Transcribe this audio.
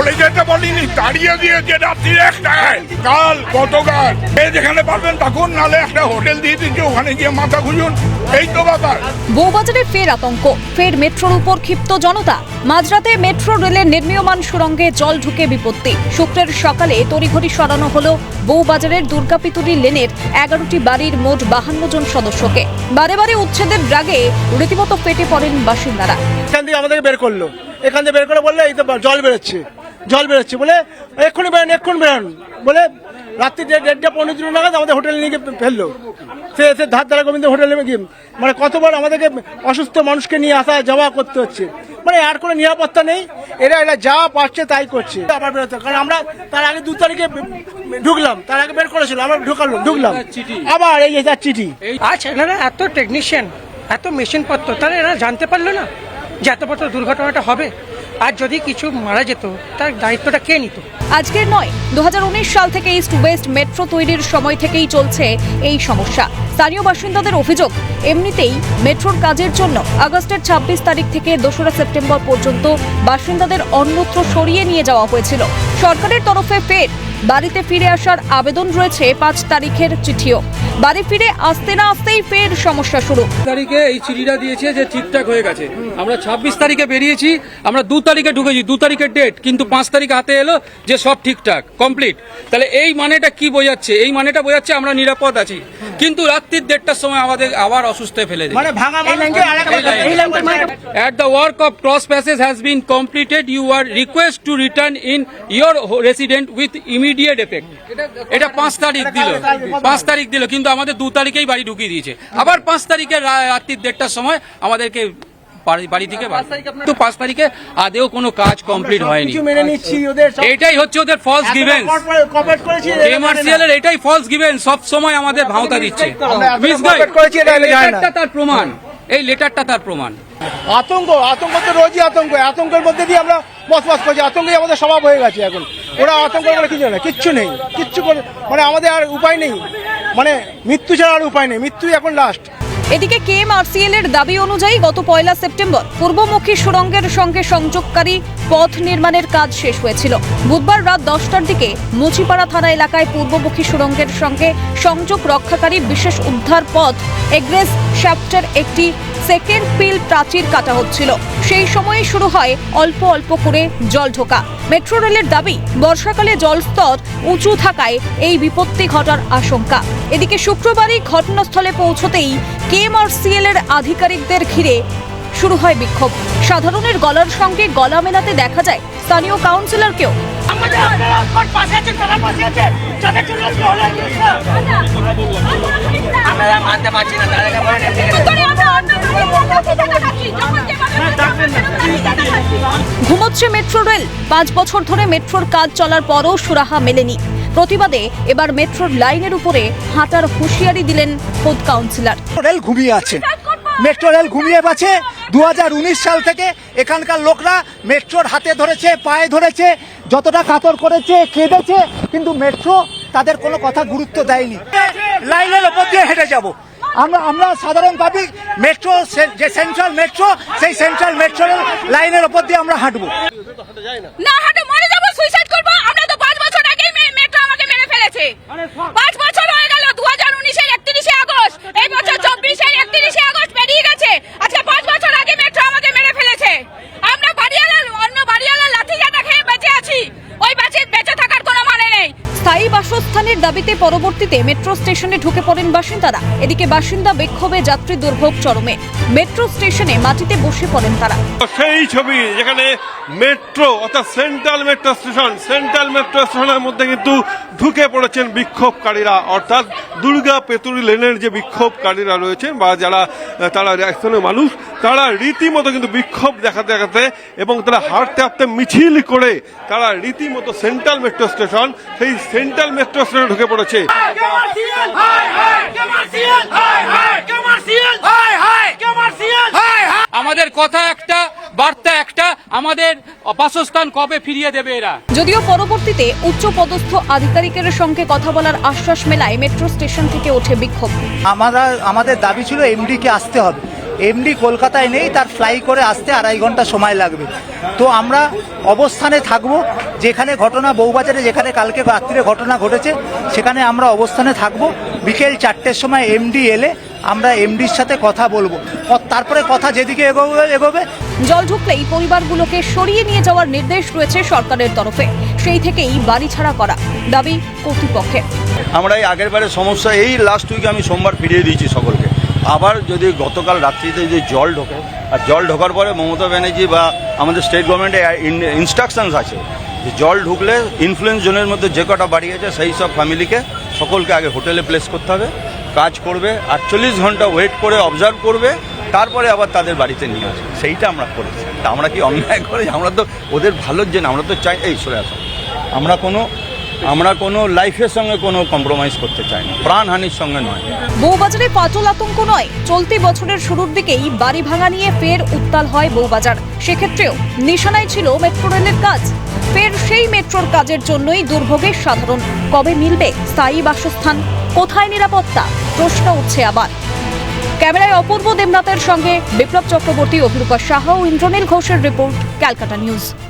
চলে যেতে বলিনি তাড়িয়ে দিয়েছে রাত্রি একটায় কাল গতকাল। এ যেখানে পারবেন থাকুন নালে একটা হোটেল দিয়ে দিচ্ছে ওখানে গিয়ে মাথা খুঁজুন এই তো ব্যাপার। বউবাজারে ফের আতঙ্ক। ফের মেট্রোর উপর ক্ষিপ্ত জনতা। মাঝরাতে মেট্রো রেলের নির্মীয়মান সুরঙ্গে জল ঢুকে বিপত্তি। শুক্রের সকালে তড়িঘড়ি সরানো হলো বউবাজারের দুর্গাপিতুরি লেনের এগারোটি বাড়ির মোট বাহান্ন জন সদস্যকে। বারে বারে উচ্ছেদের রাগে রীতিমতো ফেটে পড়েন বাসিন্দারা। এখান থেকে আমাদেরকে বের করল। এখান থেকে বের করে বললে এই তো জল বেরোচ্ছে। জল বেরোচ্ছে, বলে, এক্ষুনি বেরোন এক্ষুনি বেরোন। বলে, রাত্রি দেড়- দেড়টা পনেরো দিন নাগাদ আমাদের হোটেলে নিয়ে গিয়ে ফেলল। সে এসে ধার ধারা গোবিন্দ হোটেলে গিয়ে মানে কতবার আমাদেরকে অসুস্থ মানুষকে নিয়ে আসা যাওয়া করতে হচ্ছে? মানে আর কোনো নিরাপত্তা নেই। এরা এরা যা পারছে তাই করছে। আবার বেরোতে কারণ আমরা তার আগে দু তারিখে ঢুকলাম, তার আগে বের করেছিল আমরা ঢুকালো, ঢুকলাম। আবার এই যে তার চিঠি। আজ এনারা এত টেকনিশিয়ান এত মেশিনপত্র তাহলে এরা জানতে পারল না যে এত দুর্ঘটনাটা হবে? আর যদি কিছু মারা যেত, তার দায়িত্বটা কে নিত? আজকের নয় দু সাল থেকে ইস্ট ওয়েস্ট মেট্রো তৈরির সময় থেকেই চলছে এই সমস্যা। স্থানীয় বাসিন্দাদের অভিযোগ, এমনিতেই মেট্রোর কাজের জন্য আগস্টের ২৬ তারিখ থেকে দোসরা সেপ্টেম্বর পর্যন্ত বাসিন্দাদের অন্যত্র সরিয়ে নিয়ে যাওয়া হয়েছিল। সরকারের তরফে ফের বাড়িতে ফিরে আসার আবেদন রয়েছে পাঁচ তারিখের চিঠিও। বাড়ি ফিরে আসতে না আসতেই ফের সমস্যা শুরু। তারিখে এই চিঠিটা দিয়েছে যে ঠিকঠাক হয়ে গেছে। আমরা ছাব্বিশ তারিখে বেরিয়েছি আমরা দু তারিখে ঢুকেছি দু তারিখের ডেট কিন্তু পাঁচ তারিখ হাতে এলো যে সব ঠিকঠাক কমপ্লিট তাহলে এই মানেটা কি বোঝাচ্ছে? এই মানেটা বোঝাচ্ছে আমরা নিরাপদ আছি। কিন্তু রাত্রির দেড়টার সময় আমাদের আবার অসুস্থ ফেলে মানে মানে- the work of cross passage has been completed, you are request to return in your ho- resident with immediate effect. এটা পাঁচ তারিখ দিল। পাঁচ তারিখ দিল কিন্তু আমাদের দু তারিখেই বাড়ি ঢুকিয়ে দিয়েছে। আবার পাঁচ তারিখে রা- রাত্রির দেড়টার সময় আমাদেরকে বাড়ি থেকে কিন্তু পাঁচ তারিখে আদেও কোনো কাজ কমপ্লিট হয়নি। এটাই হচ্ছে ওদের ফলস গিভেন্স এমআরসিএল এর এটাই ফলস গিভেন সব সময় আমাদের ভাওতা দিচ্ছে। তার প্রমাণ এই লেটারটা তার প্রমাণ। আতঙ্ক আতঙ্ক তো রোজই আতঙ্ক আতঙ্কের মধ্যে দিয়ে আমরা বসবাস করছে, আতঙ্কে আমাদের স্বভাব হয়ে গেছে এখন। ওরা আতঙ্ক করে কিছু না কিচ্ছু নেই, কিচ্ছু করে মানে আমাদের আর উপায় নেই। মানে মৃত্যু ছাড়া আর উপায় নেই, মৃত্যুই এখন লাস্ট এদিকে কেএমআরসিএল এর দাবি অনুযায়ী গত পয়লা সেপ্টেম্বর পূর্বমুখী সুড়ঙ্গের সঙ্গে সংযোগকারী পথ নির্মাণের কাজ শেষ হয়েছিল। বুধবার রাত দশটার দিকে মুচিপাড়া থানা এলাকায় পূর্বমুখী সুড়ঙ্গের সঙ্গে সংযোগ রক্ষাকারী বিশেষ উদ্ধার পথ এগ্রেস শ্যাপ্টার একটি সেকেন্ড পিল প্রাচীর কাটা হচ্ছিল। সেই সময়ে শুরু হয় অল্প অল্প করে জল ঢোকা। মেট্রো রেলের দাবি, বর্ষাকালে জলস্তর উঁচু থাকায় এই বিপত্তি ঘটার আশঙ্কা। এদিকে শুক্রবারই ঘটনাস্থলে পৌঁছতেই কেএমআরসিএল এর আধিকারিকদের ঘিরে শুরু হয় বিক্ষোভ। সাধারণের গলার সঙ্গে গলা মেলাতে দেখা যায় স্থানীয় কাউন্সিলরকেও। ঘুমোচ্ছে মেট্রো রেল। পাঁচ বছর ধরে মেট্রোর কাজ চলার পরও সুরাহা মেলেনি। প্রতিবাদে এবার মেট্রোর লাইনের উপরে হাঁটার হুঁশিয়ারি দিলেন খোদ কাউন্সিলর। রেল ঘুমিয়ে আছে। মেট্রো রেল ঘুমিয়ে আছে দু হাজার উনিশ সাল থেকে এখানকার লোকরা মেট্রোর হাতে ধরেছে পায়ে ধরেছে যতটা কাতর করেছে কেঁদেছে কিন্তু মেট্রো তাদের কোনো কথা গুরুত্ব দেয়নি। লাইনের ওপর দিয়ে হেঁটে যাব। আমরা আমরা সাধারণ পাবলিক মেট্রো যে সেন্ট্রাল মেট্রো সেই সেন্ট্রাল মেট্রো লাইনের ওপর দিয়ে আমরা হাঁটবো। না হাঁটে Bye. পরবর্তীতে মেট্রো স্টেশনে ঢুকে পড়েন বাসিন্দারা। এদিকে বাসিন্দা বিক্ষোভে, যাত্রী দুর্ভোগ চরমে। মেট্রো স্টেশনে মাটিতে বসে পড়েন তারা। সেই ছবি, যেখানে মেট্রো, অর্থাৎ central metro station, central metro স্টেশনের মধ্যে কিন্তু ঢুকে পড়েছেন বিক্ষোভকারীরা। অর্থাৎ দুর্গা পেতুরি লেনের যে বিক্ষোভকারীরা রয়েছেন, বা যারা তারা স্থানীয় মানুষ, তারা রীতিমতো কিন্তু বিক্ষোভ দেখাতে দেখাতে এবং তারা হাঁটতে হাঁটতে মিছিল করে তারা রীতিমতো সেন্ট্রাল মেট্রো স্টেশন, সেই সেন্ট্রাল মেট্রো স্টেশনে ঢুকে পড়েছে। আমাদের কথা একটা বার্তা একটা আমাদের বাসস্থান কবে ফিরিয়ে দেবে এরা? যদিও পরবর্তীতে উচ্চ পদস্থ আধিকারিকের সঙ্গে কথা বলার আশ্বাস মেলায় মেট্রো স্টেশন থেকে ওঠে বিক্ষোভ। আমরা আমাদের দাবি ছিল এমডি কে আসতে হবে। এমডি কলকাতায় নেই তার ফ্লাই করে আসতে আড়াই ঘণ্টা সময় লাগবে। তো আমরা অবস্থানে থাকব যেখানে ঘটনা বউবাজারে যেখানে কালকে রাত্রিরে ঘটনা ঘটেছে সেখানে আমরা অবস্থানে থাকব। বিকেল চারটের সময় এমডি এলে আমরা এমডির সাথে কথা বলব। তারপরে কথা যেদিকে এগোবে এগোবে। জল ঢুকলেই পরিবারগুলোকে সরিয়ে নিয়ে যাওয়ার নির্দেশ রয়েছে সরকারের তরফে। সেই থেকেই বাড়ি ছাড়া করা দাবি কর্তৃপক্ষের। আমরা এই আগের বারে সমস্যা এই লাস্ট উইকে আমি সোমবার ফিরিয়ে দিয়েছি সকলকে। আবার যদি গতকাল রাত্রিতে যদি জল ঢোকে, আর জল ঢোকার পরে মমতা ব্যানার্জি বা আমাদের স্টেট গভর্নমেন্টের ইনস্ট্রাকশনস আছে যে জল ঢুকলে ইনফ্লুয়েন্স জোনের মধ্যে যে কটা বাড়ি আছে, সেই সব ফ্যামিলিকে সকলকে আগে হোটেলে প্লেস করতে হবে, কাজ করবে, আটচল্লিশ ঘণ্টা ওয়েট করে অবজার্ভ করবে, তারপরে আবার তাদের বাড়িতে নিয়ে আসবে। সেইটা আমরা করেছি। তা আমরা কি অন্যায় করি আমরা তো ওদের ভালোর জন্য, আমরা তো চাই এই সরে আসো আমরা কোনো আমরা কোনো লাইফের সঙ্গে কোনো কম্প্রোমাইজ করতে চাই না। প্রাণহানির সঙ্গে নয়। বউবাজারে পাটল আতঙ্ক নয়। চলতি বছরের শুরুর দিকেই বাড়ি ভাঙা নিয়ে ফের উত্তাল হয় বউবাজার। সেক্ষেত্রেও নিশানায় ছিল মেট্রো রেলের কাজ। ফের সেই মেট্রোর কাজের জন্যই দুর্ভোগের সাধারণ। কবে মিলবে স্থায়ী বাসস্থান? কোথায় নিরাপত্তা? প্রশ্ন উঠছে আবার। ক্যামেরায় অপূর্ব দেবনাথের সঙ্গে বিপ্লব চক্রবর্তী, অভিরূপা সাহা ও ইন্দ্রনীল ঘোষের রিপোর্ট, ক্যালকাটা নিউজ।